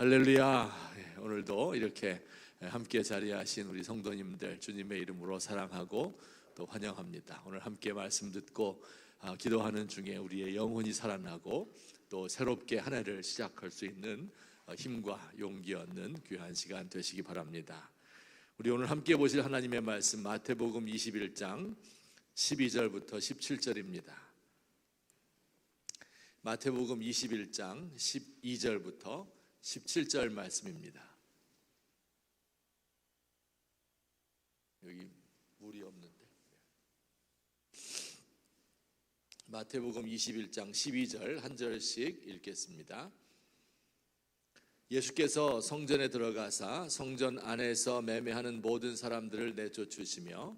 할렐루야. 예, 오늘도 이렇게 함께 자리하신 우리 성도님들 주님의 이름으로 사랑하고 또 환영합니다. 오늘 함께 말씀 듣고 아, 기도하는 중에 우리의 영혼이 살아나고 또 새롭게 한 해를 시작할 수 있는 어, 힘과 용기 얻는 귀한 시간 되시기 바랍니다. 우리 오늘 함께 보실 하나님의 말씀 마태복음 21장 12절부터 17절입니다. 마태복음 21장 12절부터 17절 말씀입니다. 여기 물이 없는데. 마태복음 21장 12절 한 절씩 읽겠습니다. 예수께서 성전에 들어가사 성전 안에서 매매하는 모든 사람들을 내쫓으시며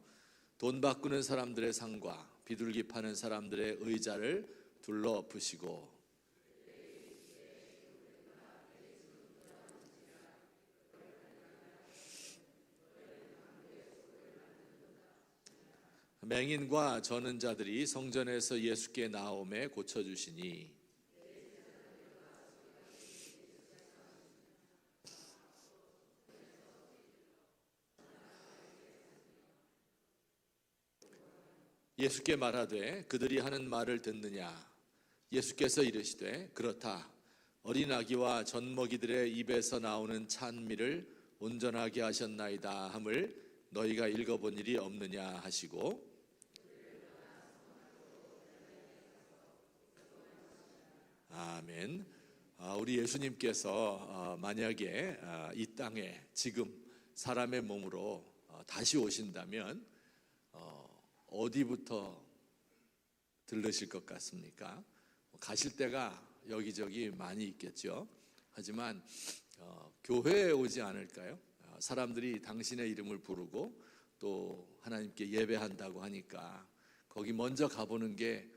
돈 바꾸는 사람들의 상과 비둘기 파는 사람들의 의자를 둘러 부시고 맹인과 저는 자들이 성전에서 예수께 나옴에 고쳐 주시니. 예수께 말하되 그들이 하는 말을 듣느냐? 예수께서 이르시되 그렇다. 어린 아기와 젖먹이들의 입에서 나오는 찬미를 온전하게 하셨나이다 함을 너희가 읽어본 일이 없느냐 하시고 아멘. 아, 우리 예수님께서 아, 만약에 아, 이 땅에 지금 사람의 몸으로 어, 다시 오신다면 어, 어디부터 들르실 것 같습니까? 가실 때가 여기저기 많이 있겠죠. 하지만 어, 교회에 오지 않을까요? 사람들이 당신의 이름을 부르고 또 하나님께 예배한다고 하니까 거기 먼저 가보는 게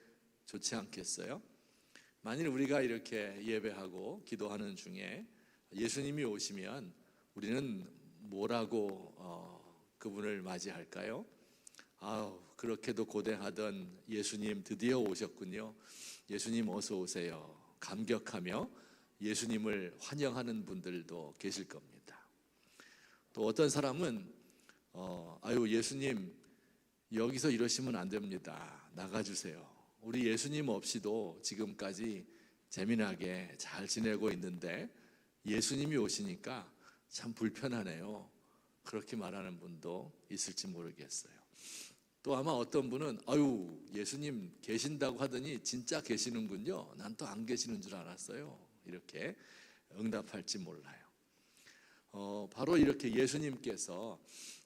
좋지 않겠어요? 만일 우리가 이렇게 예배하고 기도하는 중에 예수님이 오시면 우리는 뭐라고 어, 그분을 맞이할까요? 아우 그렇게도 고대하던 예수님 드디어 오셨군요. 예수님 어서 오세요. 감격하며 예수님을 환영하는 분들도 계실 겁니다. 또 어떤 사람은 어, 아유 예수님 여기서 이러시면 안 됩니다. 나가주세요. 우리 예수님 없이도 지금까지 재미나게 잘 지내고 있는데 예수님이 오시니까 참 불편하네요. 그렇게 말하는 분도 있을지 모르겠어요. 또 아마 어떤 분은 아유 예수님 계신다고 하더니 진짜 계시는군요. 난 또 안 계시는 줄 알았어요. 이렇게 응답할지 몰라요. 어, 바로 이렇게 예수님께서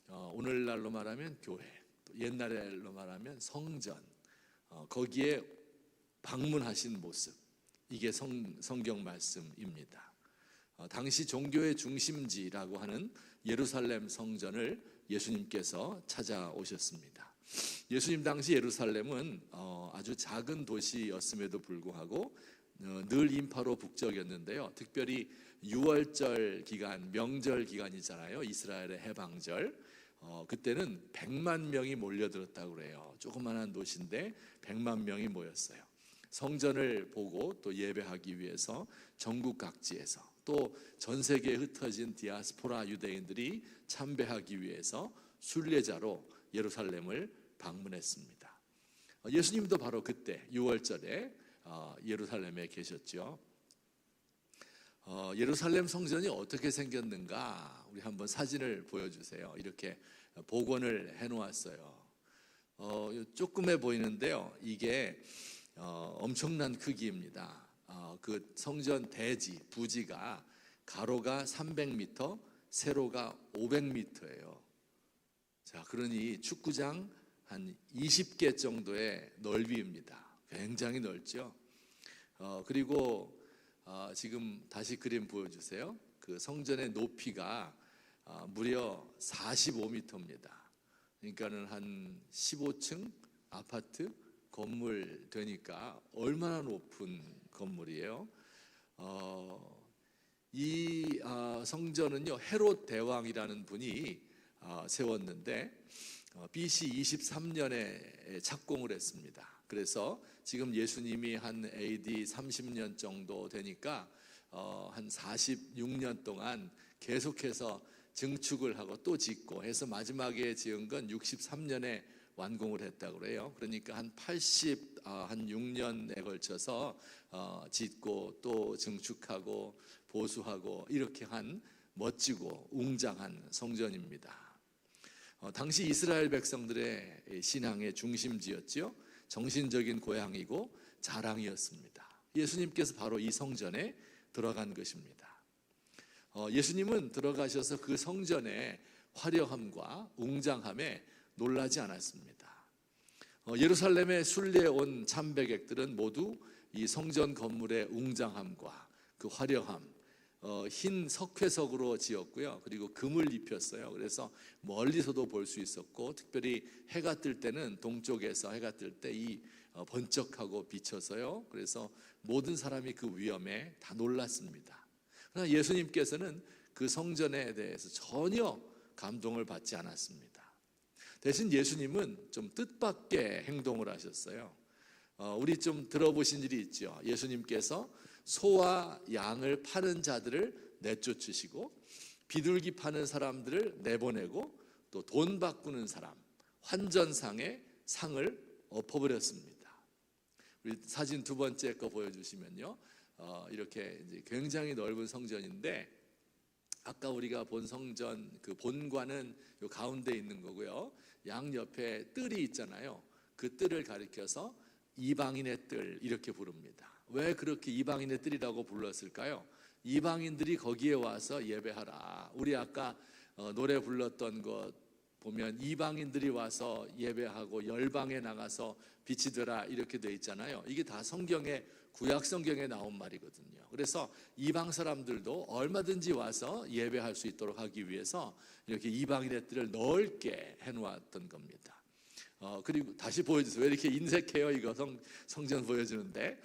어, 오늘날로 말하면 교회, 옛날로 말하면 성전, 어, 거기에 방문하신 모습 이게 성, 성경 말씀입니다. 어, 당시 종교의 중심지라고 하는 예루살렘 성전을 예수님께서 찾아오셨습니다. 예수님 당시 예루살렘은 어, 아주 작은 도시였음에도 불구하고 늘 인파로 북적였는데요. 특별히 6월절 기간, 명절 기간이잖아요. 이스라엘의 해방절. 어, 그때는 100만 명이 몰려들었다고 그래요. 조그만한 도시인데 100만 명이 모였어요. 성전을 보고 또 예배하기 위해서 전국 각지에서 또 전 세계에 흩어진 디아스포라 유대인들이 참배하기 위해서 순례자로 예루살렘을 방문했습니다. 어, 예수님도 바로 그때 6월절에 어, 예루살렘에 계셨죠. 어, 예루살렘 성전이 어떻게 생겼는가 우리 한번 사진을 보여주세요. 이렇게 복원을 해놓았어요. 어, 조금해 보이는데요. 이게 어, 엄청난 크기입니다. 어, 그 성전 대지 부지가 가로가 300m, 세로가 500m예요. 자, 그러니 축구장 한 20개 정도의 넓이입니다. 굉장히 넓죠. 어, 그리고 어, 지금 다시 그림 보여주세요. 그 성전의 높이가 어, 무려 45m입니다. 그러니까는 한 15층 아파트 건물 되니까 얼마나 높은 건물이에요. 어, 이 어, 성전은요 헤롯 대왕이라는 분이 어, 세웠는데 어, BC 23년에 착공을 했습니다. 그래서 지금 예수님이 한 AD 30년 정도 되니까 어, 한 46년 동안 계속해서 증축을 하고 또 짓고 해서 마지막에 지은 건 63년에 완공을 했다고 그래요. 그러니까 한 80, 아, 한 6년에 걸쳐서 어, 짓고 또 증축하고 보수하고 이렇게 한 멋지고 웅장한 성전입니다. 어, 당시 이스라엘 백성들의 신앙의 중심지였죠. 정신적인 고향이고 자랑이었습니다. 예수님께서 바로 이 성전에 들어간 것입니다. 어, 예수님은 들어가셔서 그 성전의 화려함과 웅장함에 놀라지 않았습니다. 어, 예루살렘에 순례 온 참배객들은 모두 이 성전 건물의 웅장함과 그 화려함, 어, 흰 석회석으로 지었고요. 그리고 금을 입혔어요. 그래서 멀리서도 볼 수 있었고, 특별히 해가 뜰 때는 동쪽에서 해가 뜰 때 이 번쩍하고 비쳐서요. 그래서 모든 사람이 그 위험에 다 놀랐습니다. 그러나 예수님께서는 그 성전에 대해서 전혀 감동을 받지 않았습니다. 대신 예수님은 좀 뜻밖의 행동을 하셨어요. 어, 우리 좀 들어보신 일이 있죠. 예수님께서 소와 양을 파는 자들을 내쫓으시고 비둘기 파는 사람들을 내보내고 또 돈 바꾸는 사람 환전상의 상을 엎어버렸습니다. 우리 사진 두 번째 거 보여주시면요. 어, 이렇게 굉장히 넓은 성전인데 아까 우리가 본 성전 그 본관은 요 가운데 있는 거고요. 양 옆에 뜰이 있잖아요. 그 뜰을 가리켜서 이방인의 뜰 이렇게 부릅니다. 왜 그렇게 이방인의 뜰이라고 불렀을까요? 이방인들이 거기에 와서 예배하라. 우리 아까 어, 노래 불렀던 것 보면 이방인들이 와서 예배하고 열방에 나가서 비치더라 이렇게 돼 있잖아요. 이게 다 성경에 구약 성경에 나온 말이거든요. 그래서 이방 사람들도 얼마든지 와서 예배할 수 있도록 하기 위해서 이렇게 이방인의 뜰을 넓게 해 놓았던 겁니다. 어, 그리고 다시 보여주세요. 왜 이렇게 인색해요? 이거 성, 성전 보여주는데.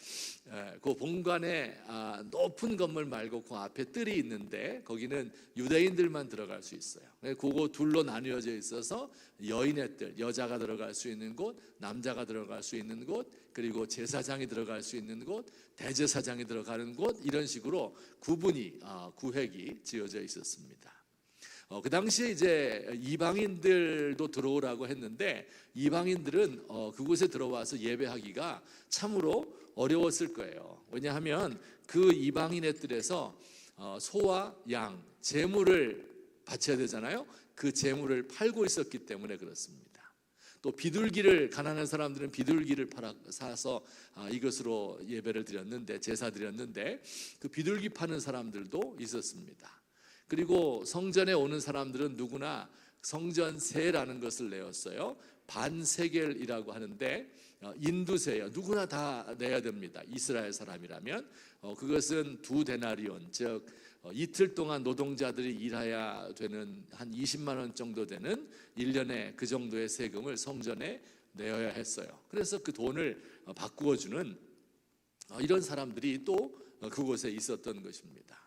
에, 그 본관에 아, 높은 건물 말고 그 앞에 뜰이 있는데 거기는 유대인들만 들어갈 수 있어요. 그거 둘로 나뉘어져 있어서 여인의 뜰, 여자가 들어갈 수 있는 곳, 남자가 들어갈 수 있는 곳, 그리고 제사장이 들어갈 수 있는 곳, 대제사장이 들어가는 곳, 이런 식으로 구분이, 아, 구획이 지어져 있었습니다. 어, 그 당시에 이제 이방인들도 들어오라고 했는데 이방인들은 어, 그곳에 들어와서 예배하기가 참으로 어려웠을 거예요. 왜냐하면 그 이방인의 뜰에서 어, 소와 양, 재물을 바쳐야 되잖아요. 그 재물을 팔고 있었기 때문에 그렇습니다. 또 비둘기를 가난한 사람들은 비둘기를 팔아 사서 아, 이것으로 예배를 드렸는데 제사 드렸는데 그 비둘기 파는 사람들도 있었습니다. 그리고 성전에 오는 사람들은 누구나 성전세라는 것을 내었어요. 반세겔이라고 하는데 어, 인두세요. 누구나 다 내야 됩니다. 이스라엘 사람이라면 어, 그것은 두 데나리온 즉 어, 이틀 동안 노동자들이 일해야 되는 한 20만 원 정도 되는 1년에 그 정도의 세금을 성전에 내어야 했어요. 그래서 그 돈을 바꾸어 주는 이런 사람들이 또 그곳에 있었던 것입니다.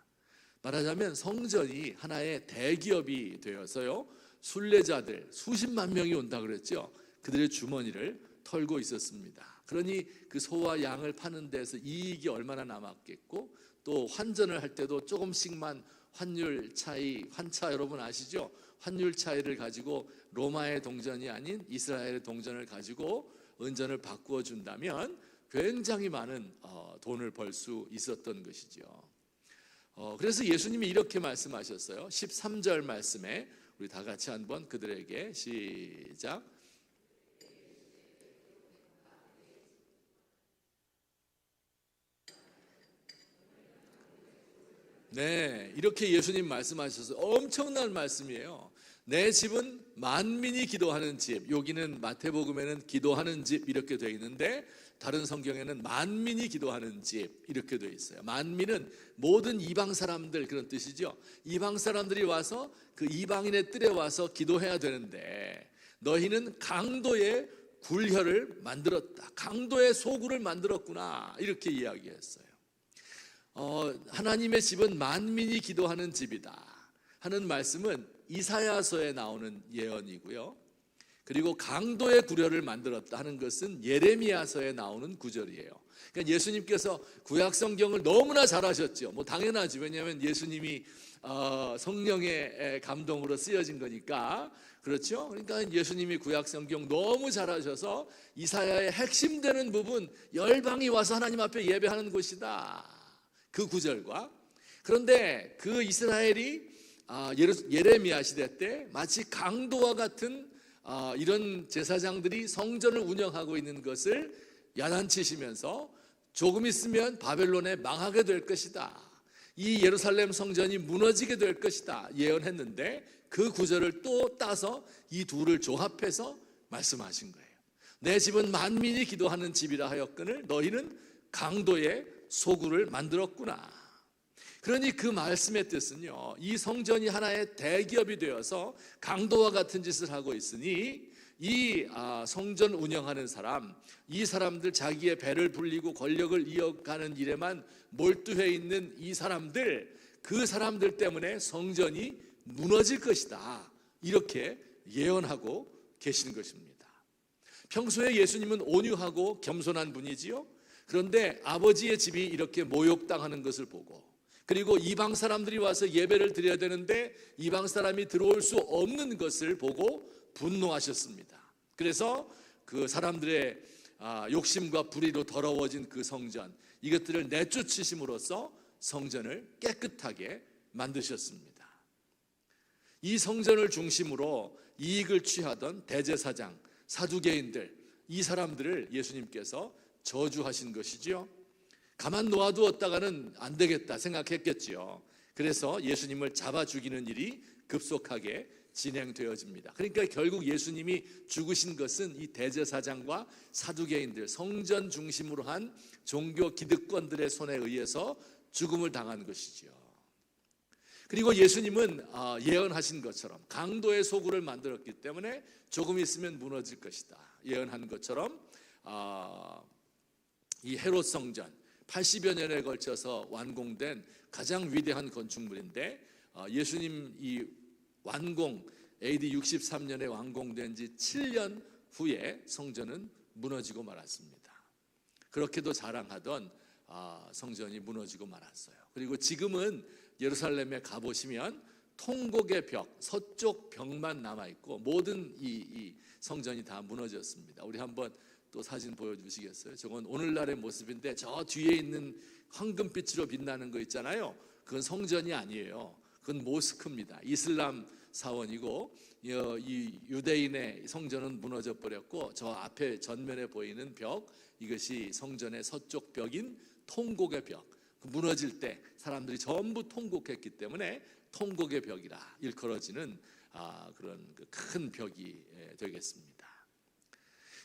말하자면 성전이 하나의 대기업이 되어서요. 순례자들 수십만 명이 온다 그랬죠. 그들의 주머니를 털고 있었습니다. 그러니 그 소와 양을 파는 데서 이익이 얼마나 남았겠고 또 환전을 할 때도 조금씩만 환율 차이, 환차 여러분 아시죠? 환율 차이를 가지고 로마의 동전이 아닌 이스라엘의 동전을 가지고 은전을 바꾸어 준다면 굉장히 많은 어, 돈을 벌 수 있었던 것이죠. 어, 그래서 예수님이 이렇게 말씀하셨어요. 13절 말씀에 우리 다 같이 한번 그들에게 시작. 네, 이렇게 예수님 말씀하셔서 엄청난 말씀이에요. 내 집은 만민이 기도하는 집. 여기는 마태복음에는 기도하는 집 이렇게 되어 있는데 다른 성경에는 만민이 기도하는 집 이렇게 되어 있어요. 만민은 모든 이방 사람들 그런 뜻이죠. 이방 사람들이 와서 그 이방인의 뜰에 와서 기도해야 되는데 너희는 강도의 굴혈을 만들었다. 강도의 소굴을 만들었구나. 이렇게 이야기했어요. 어, 하나님의 집은 만민이 기도하는 집이다. 하는 말씀은 이사야서에 나오는 예언이고요. 그리고 강도의 구려를 만들었다 하는 것은 예레미야서에 나오는 구절이에요. 그러니까 예수님께서 구약 성경을 너무나 잘하셨죠. 뭐 당연하지. 왜냐하면 예수님이 어, 성령의 감동으로 쓰여진 거니까 그렇죠. 그러니까 예수님이 구약 성경 너무 잘하셔서 이사야의 핵심되는 부분 열방이 와서 하나님 앞에 예배하는 곳이다. 그 구절과 그런데 그 이스라엘이 아, 예레- 예레미야 시대 때 마치 강도와 같은 아, 이런 제사장들이 성전을 운영하고 있는 것을 야단치시면서 조금 있으면 바벨론에 망하게 될 것이다. 이 예루살렘 성전이 무너지게 될 것이다. 예언했는데 그 구절을 또 따서 이 둘을 조합해서 말씀하신 거예요. 내 집은 만민이 기도하는 집이라 하였거늘 너희는 강도의 소굴을 만들었구나. 그러니 그 말씀의 뜻은요, 이 성전이 하나의 대기업이 되어서 강도와 같은 짓을 하고 있으니 이 아, 성전 운영하는 사람, 이 사람들 자기의 배를 불리고 권력을 이어가는 일에만 몰두해 있는 이 사람들, 그 사람들 때문에 성전이 무너질 것이다. 이렇게 예언하고 계시는 것입니다. 평소에 예수님은 온유하고 겸손한 분이지요. 그런데 아버지의 집이 이렇게 모욕당하는 것을 보고 그리고 이방 사람들이 와서 예배를 드려야 되는데 이방 사람이 들어올 수 없는 것을 보고 분노하셨습니다. 그래서 그 사람들의 아, 욕심과 불의로 더러워진 그 성전 이것들을 내쫓으심으로써 성전을 깨끗하게 만드셨습니다. 이 성전을 중심으로 이익을 취하던 대제사장, 사두개인들 이 사람들을 예수님께서 저주하신 것이지요. 가만 놓아두었다가는 안 되겠다 생각했겠지요. 그래서 예수님을 잡아 죽이는 일이 급속하게 진행되어집니다. 그러니까 결국 예수님이 죽으신 것은 이 대제사장과 사두개인들 성전 중심으로 한 종교 기득권들의 손에 의해서 죽음을 당한 것이지요. 그리고 예수님은 아, 예언하신 것처럼 강도의 소굴을 만들었기 때문에 조금 있으면 무너질 것이다. 예언한 것처럼 아, 이 헤롯 성전 80여 년에 걸쳐서 완공된 가장 위대한 건축물인데 어, 예수님 이 완공 AD 63년에 완공된 지 7년 후에 성전은 무너지고 말았습니다. 그렇게도 자랑하던 아, 성전이 무너지고 말았어요. 그리고 지금은 예루살렘에 가보시면 통곡의 벽, 서쪽 벽만 남아 있고 모든 이, 이 성전이 다 무너졌습니다. 우리 한번 또 사진 보여주시겠어요? 저건 오늘날의 모습인데 저 뒤에 있는 황금빛으로 빛나는 거 있잖아요. 그건 성전이 아니에요. 그건 모스크입니다. 이슬람 사원이고 어, 이 유대인의 성전은 무너져 버렸고 저 앞에 전면에 보이는 벽 이것이 성전의 서쪽 벽인 통곡의 벽. 그 무너질 때 사람들이 전부 통곡했기 때문에 통곡의 벽이라 일컬어지는 아, 그런 그큰 벽이 예, 되겠습니다.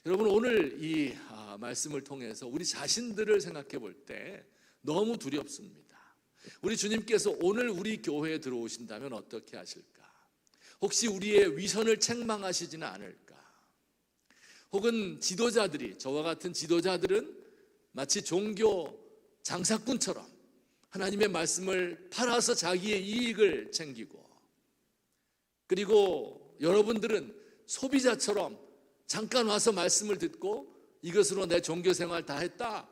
여러분 오늘 이 아, 말씀을 통해서 우리 자신들을 생각해 볼 때 너무 두렵습니다. 우리 주님께서 오늘 우리 교회에 들어오신다면 어떻게 하실까? 혹시 우리의 위선을 책망하시지는 않을까? 혹은 지도자들이 저와 같은 지도자들은 마치 종교 장사꾼처럼 하나님의 말씀을 팔아서 자기의 이익을 챙기고 그리고 여러분들은 소비자처럼 잠깐 와서 말씀을 듣고 이것으로 내 종교 생활 다 했다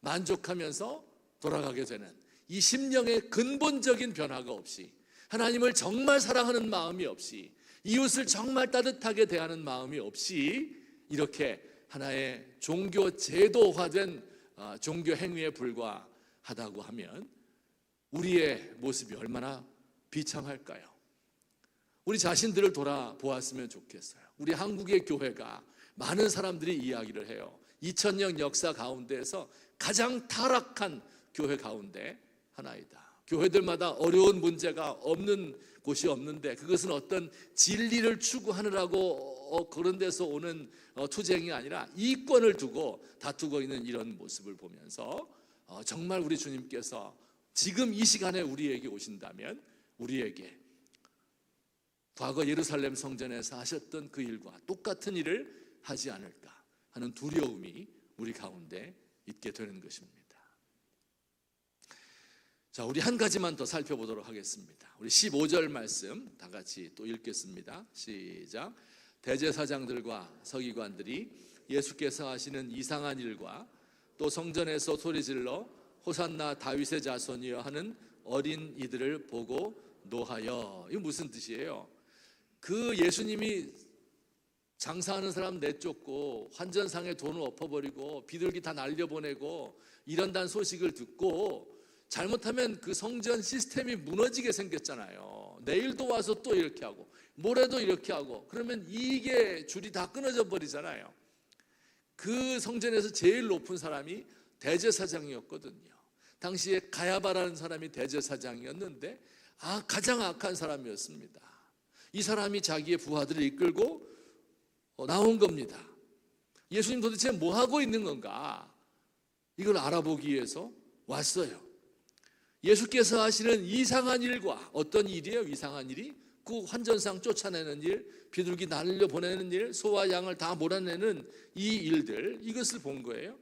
만족하면서 돌아가게 되는 이 심령의 근본적인 변화가 없이 하나님을 정말 사랑하는 마음이 없이 이웃을 정말 따뜻하게 대하는 마음이 없이 이렇게 하나의 종교 제도화된 아, 종교 행위에 불과하다고 하면 우리의 모습이 얼마나 비참할까요? 우리 자신들을 돌아보았으면 좋겠어요. 우리 한국의 교회가 많은 사람들이 이야기를 해요. 2000년 역사 가운데에서 가장 타락한 교회 가운데 하나이다. 교회들마다 어려운 문제가 없는 곳이 없는데 그것은 어떤 진리를 추구하느라고 어, 그런 데서 오는 어, 투쟁이 아니라 이권을 두고 다투고 있는 이런 모습을 보면서 어, 정말 우리 주님께서 지금 이 시간에 우리에게 오신다면 우리에게 과거 예루살렘 성전에서 하셨던 그 일과 똑같은 일을 하지 않을까 하는 두려움이 우리 가운데 있게 되는 것입니다. 자, 우리 한 가지만 더 살펴보도록 하겠습니다. 우리 15절 말씀 다 같이 또 읽겠습니다. 시작. 대제사장들과 서기관들이 예수께서 하시는 이상한 일과 또 성전에서 소리질러 호산나 다윗의 자손이여 하는 어린 이들을 보고 노하여 이거 무슨 뜻이에요? 그 예수님이 장사하는 사람 내쫓고 환전상에 돈을 엎어버리고 비둘기 다 날려보내고 이런다는 소식을 듣고 잘못하면 그 성전 시스템이 무너지게 생겼잖아요. 내일도 와서 또 이렇게 하고 모레도 이렇게 하고 그러면 이게 줄이 다 끊어져 버리잖아요. 그 성전에서 제일 높은 사람이 대제사장이었거든요. 당시에 가야바라는 사람이 대제사장이었는데 아 가장 악한 사람이었습니다. 이 사람이 자기의 부하들을 이끌고 어, 나온 겁니다. 예수님 도대체 뭐 하고 있는 건가? 이걸 알아보기 위해서 왔어요. 예수께서 하시는 이상한 일과 어떤 일이에요? 이상한 일이 그 환전상 쫓아내는 일, 비둘기 날려 보내는 일, 소와 양을 다 몰아내는 이 일들 이것을 본 거예요.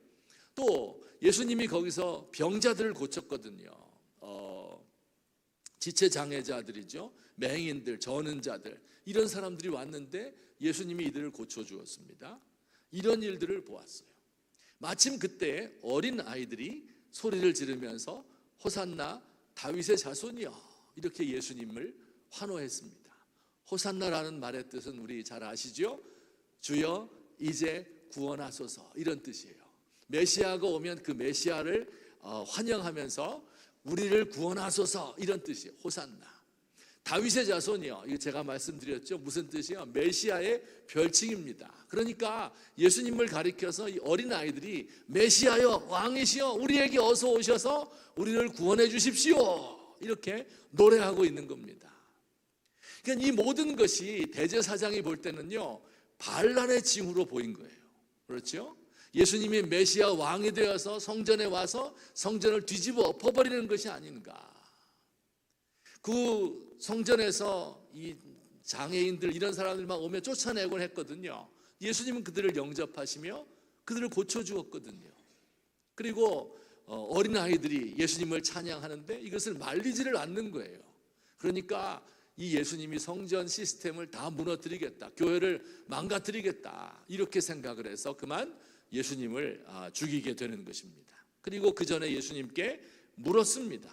또 예수님이 거기서 병자들을 고쳤거든요. 어, 지체 장애자들이죠. 맹인들, 저는 자들 이런 사람들이 왔는데 예수님이 이들을 고쳐 주었습니다. 이런 일들을 보았어요. 마침 그때 어린 아이들이 소리를 지르면서 호산나 다윗의 자손이여 이렇게 예수님을 환호했습니다. 호산나라는 말의 뜻은 우리 잘 아시죠? 주여 이제 구원하소서 이런 뜻이에요. 메시아가 오면 그 메시아를 어, 환영하면서 우리를 구원하소서 이런 뜻이에요. 호산나. 다윗의 자손이요. 이거 제가 말씀드렸죠. 무슨 뜻이요? 메시아의 별칭입니다. 그러니까 예수님을 가리켜서 이 어린 아이들이 메시아여 왕이시여 우리에게 어서 오셔서 우리를 구원해 주십시오. 이렇게 노래하고 있는 겁니다. 그러니까 이 모든 것이 대제사장이 볼 때는요 반란의 징후로 보인 거예요. 그렇죠? 예수님이 메시아 왕이 되어서 성전에 와서 성전을 뒤집어 엎어버리는 것이 아닌가. 그 성전에서 이 장애인들 이런 사람들만 오면 쫓아내곤 했거든요. 예수님은 그들을 영접하시며 그들을 고쳐 주었거든요. 그리고 어, 어린 아이들이 예수님을 찬양하는데 이것을 말리지를 않는 거예요. 그러니까 이 예수님이 성전 시스템을 다 무너뜨리겠다, 교회를 망가뜨리겠다 이렇게 생각을 해서 그만 예수님을 아, 죽이게 되는 것입니다. 그리고 그 전에 예수님께 물었습니다.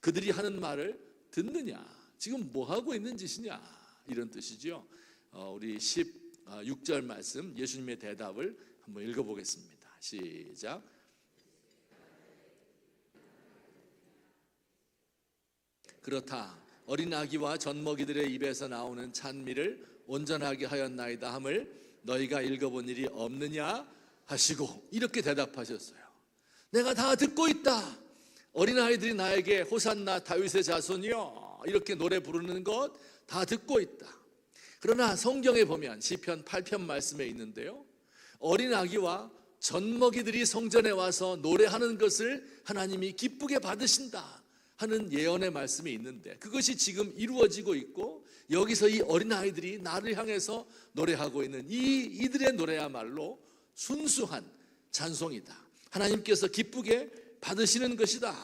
그들이 하는 말을 듣느냐? 지금 뭐 하고 있는 짓이냐? 이런 뜻이죠. 어, 우리 16절 말씀 예수님의 대답을 한번 읽어보겠습니다. 시작. 그렇다. 어린 아기와 젖먹이들의 입에서 나오는 찬미를 온전하게 하였나이다 함을 너희가 읽어본 일이 없느냐 하시고 이렇게 대답하셨어요. 내가 다 듣고 있다. 어린 아이들이 나에게 호산나 다윗의 자손이여 이렇게 노래 부르는 것 다 듣고 있다. 그러나 성경에 보면 시편 8편 말씀에 있는데요. 어린 아기와 젖먹이들이 성전에 와서 노래하는 것을 하나님이 기쁘게 받으신다 하는 예언의 말씀이 있는데 그것이 지금 이루어지고 있고 여기서 이 어린 아이들이 나를 향해서 노래하고 있는 이 이들의 노래야말로 순수한 찬송이다. 하나님께서 기쁘게 받으시는 것이다.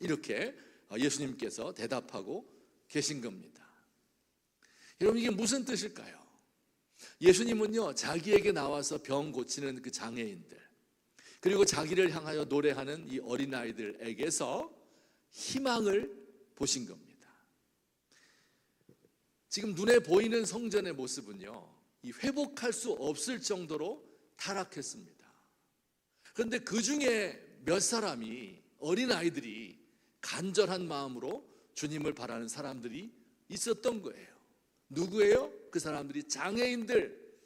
이렇게 예수님께서 대답하고 계신 겁니다. 여러분 이게 무슨 뜻일까요? 예수님은요 자기에게 나와서 병 고치는 그 장애인들 그리고 자기를 향하여 노래하는 이 어린 아이들에게서 희망을 보신 겁니다. 지금 눈에 보이는 성전의 모습은요 이 회복할 수 없을 정도로 타락했습니다. 그런데 그 중에 몇 사람이 어린 아이들이 간절한 마음으로 주님을 바라는 사람들이 있었던 거예요. 누구예요? 그 사람들이 장애인들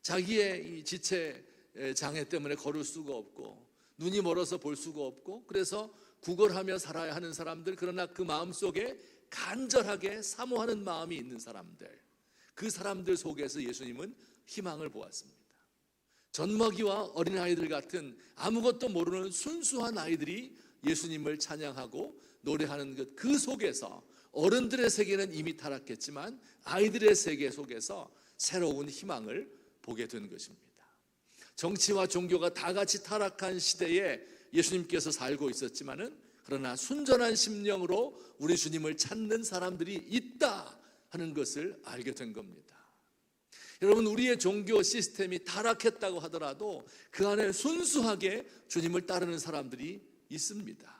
자기의 이 지체 장애 때문에 걸을 수가 없고 눈이 멀어서 볼 수가 없고 그래서 구걸하며 살아야 하는 사람들 그러나 그 마음 속에 간절하게 사모하는 마음이 있는 사람들 그 사람들 속에서 예수님은 희망을 보았습니다. 젖먹이와 어린아이들 같은 아무것도 모르는 순수한 아이들이 예수님을 찬양하고 노래하는 것 그 속에서 어른들의 세계는 이미 타락했지만 아이들의 세계 속에서 새로운 희망을 보게 된 것입니다. 정치와 종교가 다 같이 타락한 시대에 예수님께서 살고 있었지만은 그러나 순전한 심령으로 우리 주님을 찾는 사람들이 있다 하는 것을 알게 된 겁니다. 여러분 우리의 종교 시스템이 타락했다고 하더라도 그 안에 순수하게 주님을 따르는 사람들이 있습니다.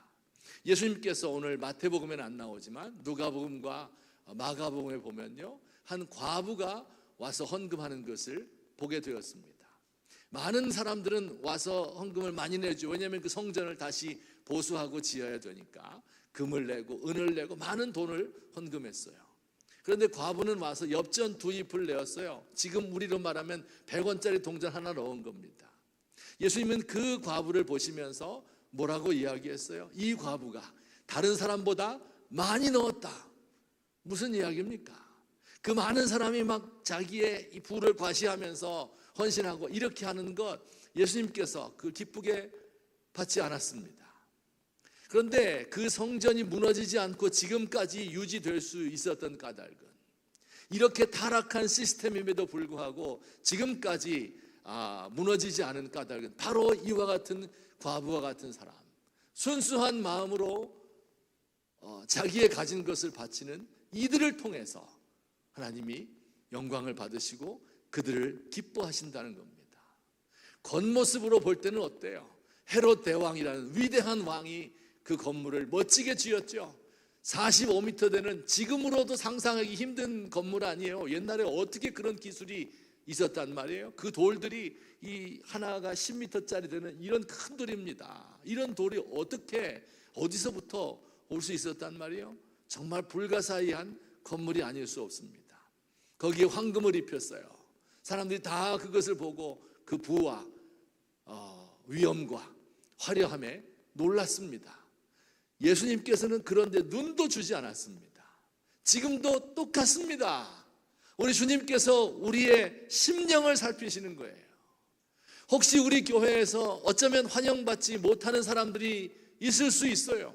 예수님께서 오늘 마태복음에는 안 나오지만 누가복음과 마가복음에 보면요. 한 과부가 와서 헌금하는 것을 보게 되었습니다. 많은 사람들은 와서 헌금을 많이 내죠. 왜냐하면 그 성전을 다시 보수하고 지어야 되니까 금을 내고 은을 내고 많은 돈을 헌금했어요. 그런데 과부는 와서 엽전 두 잎을 내었어요. 지금 우리로 말하면 100원짜리 동전 하나 넣은 겁니다. 예수님은 그 과부를 보시면서 뭐라고 이야기했어요? 이 과부가 다른 사람보다 많이 넣었다. 무슨 이야기입니까? 그 많은 사람이 막 자기의 이 부를 과시하면서 헌신하고 이렇게 하는 것 예수님께서 그 기쁘게 받지 않았습니다. 그런데 그 성전이 무너지지 않고 지금까지 유지될 수 있었던 까닭은 이렇게 타락한 시스템임에도 불구하고 지금까지 아, 무너지지 않은 까닭은 바로 이와 같은 과부와 같은 사람 순수한 마음으로 어, 자기의 가진 것을 바치는 이들을 통해서 하나님이 영광을 받으시고 그들을 기뻐하신다는 겁니다. 겉모습으로 볼 때는 어때요? 헤롯 대왕이라는 위대한 왕이 그 건물을 멋지게 지었죠. 45m 되는 지금으로도 상상하기 힘든 건물 아니에요. 옛날에 어떻게 그런 기술이 있었단 말이에요. 그 돌들이 이 하나가 10m짜리 되는 이런 큰 돌입니다. 이런 돌이 어떻게 어디서부터 올 수 있었단 말이에요. 정말 불가사의한 건물이 아닐 수 없습니다. 거기에 황금을 입혔어요. 사람들이 다 그것을 보고 그 부와 어, 위엄과 화려함에 놀랐습니다. 예수님께서는 그런데 눈도 주지 않았습니다. 지금도 똑같습니다. 우리 주님께서 우리의 심령을 살피시는 거예요. 혹시 우리 교회에서 어쩌면 환영받지 못하는 사람들이 있을 수 있어요.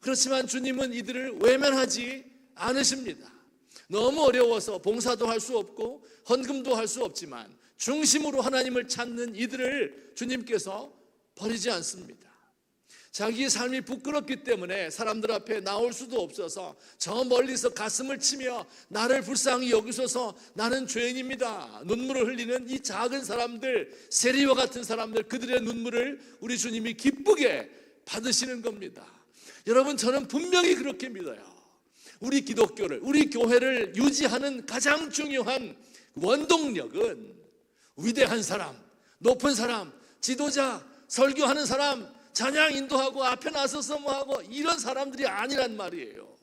그렇지만 주님은 이들을 외면하지 않으십니다. 너무 어려워서 봉사도 할 수 없고 헌금도 할 수 없지만 중심으로 하나님을 찾는 이들을 주님께서 버리지 않습니다. 자기의 삶이 부끄럽기 때문에 사람들 앞에 나올 수도 없어서 저 멀리서 가슴을 치며 나를 불쌍히 여기소서 나는 죄인입니다. 눈물을 흘리는 이 작은 사람들, 세리와 같은 사람들, 그들의 눈물을 우리 주님이 기쁘게 받으시는 겁니다. 여러분, 저는 분명히 그렇게 믿어요. 우리 기독교를, 우리 교회를 유지하는 가장 중요한 원동력은 위대한 사람, 높은 사람, 지도자, 설교하는 사람, 찬양 인도하고 앞에 나서서 뭐 하고 이런 사람들이 아니란 말이에요.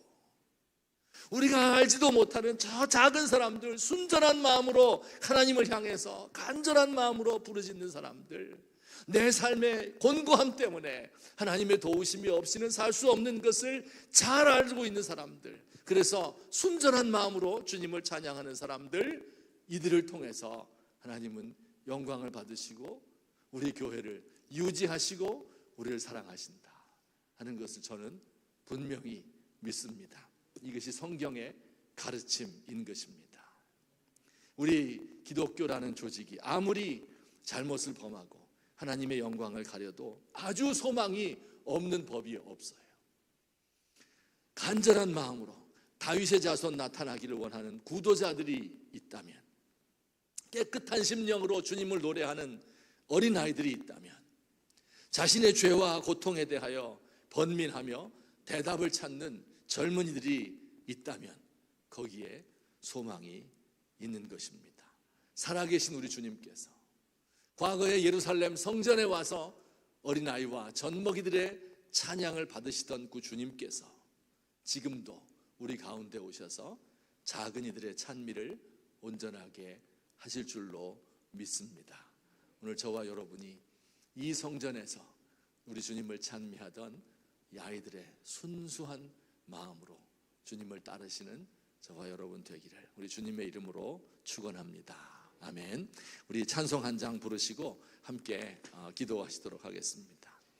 우리가 알지도 못하는 저 작은 사람들, 순전한 마음으로 하나님을 향해서 간절한 마음으로 부르짖는 사람들, 내 삶의 곤고함 때문에 하나님의 도우심이 없이는 살 수 없는 것을 잘 알고 있는 사람들, 그래서 순전한 마음으로 주님을 찬양하는 사람들, 이들을 통해서 하나님은 영광을 받으시고 우리 교회를 유지하시고 우리를 사랑하신다 하는 것을 저는 분명히 믿습니다. 이것이 성경의 가르침인 것입니다. 우리 기독교라는 조직이 아무리 잘못을 범하고 하나님의 영광을 가려도 아주 소망이 없는 법이 없어요. 간절한 마음으로 다윗의 자손 나타나기를 원하는 구도자들이 있다면 깨끗한 심령으로 주님을 노래하는 어린아이들이 있다면 자신의 죄와 고통에 대하여 번민하며 대답을 찾는 젊은이들이 있다면 거기에 소망이 있는 것입니다. 살아계신 우리 주님께서 과거에 예루살렘 성전에 와서 어린아이와 젖먹이들의 찬양을 받으시던 그 주님께서 지금도 우리 가운데 오셔서 작은 이들의 찬미를 온전하게 하실 줄로 믿습니다. 오늘 저와 여러분이 이 성전에서 우리 주님을 찬미하던 이 아이들의 순수한 마음으로 주님을 따르시는 저와 여러분 되기를 우리 주님의 이름으로 축원합니다. 아멘. 우리 찬송 한 장 부르시고 함께 어, 기도하시도록 하겠습니다.